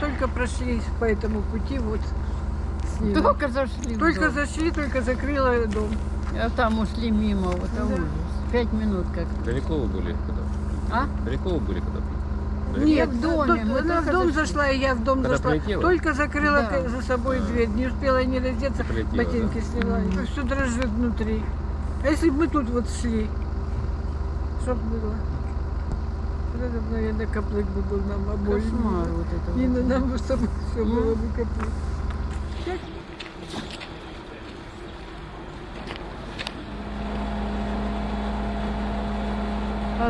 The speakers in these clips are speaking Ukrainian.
только прошли по этому пути, вот с ними. Только зашли в Только дом. зашли, только закрыла дом. А там ушли мимо, вот это Да. ужас. Пять минут как. Далеко вы были когда? А? Далеко вы были когда? Нет, в доме, до- мы она в только дом зашли. зашла, и я в дом Когда зашла. прилетела? Только закрыла Да. к- за собой дверь. Не успела ни раздеться, Прилетела, ботинки сняла. Мгм. Все дрожит внутри. А если бы мы тут вот шли, что б было? Вот это, наверное, каплык бы был нам обоим. Кошмар вот это. И вот. на нам бы с тобой все Ну. было бы каплык.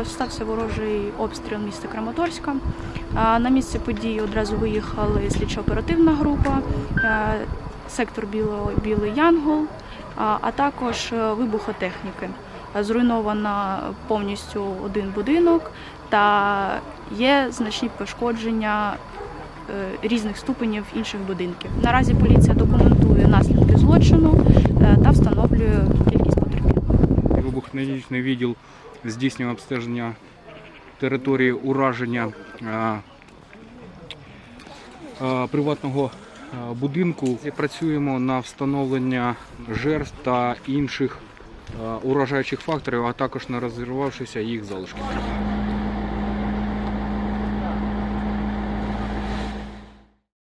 Е, Стався ворожий обстріл міста Краматорська. Е, На місце події одразу виїхали слідчо-оперативна група, е, сектор Біло- Білий Янгол, а а також е, вибухотехніки. Е, Зруйновано повністю один будинок та є значні пошкодження е, різних ступенів інших будинків. Наразі поліція документує наслідки злочину е, та встановлює кількість потерпілих. Вибухневічний відділ здійснює обстеження території ураження а, приватного будинку. Працюємо на встановлення жертв та інших уражаючих факторів, а також на розірвавшися їх залишків.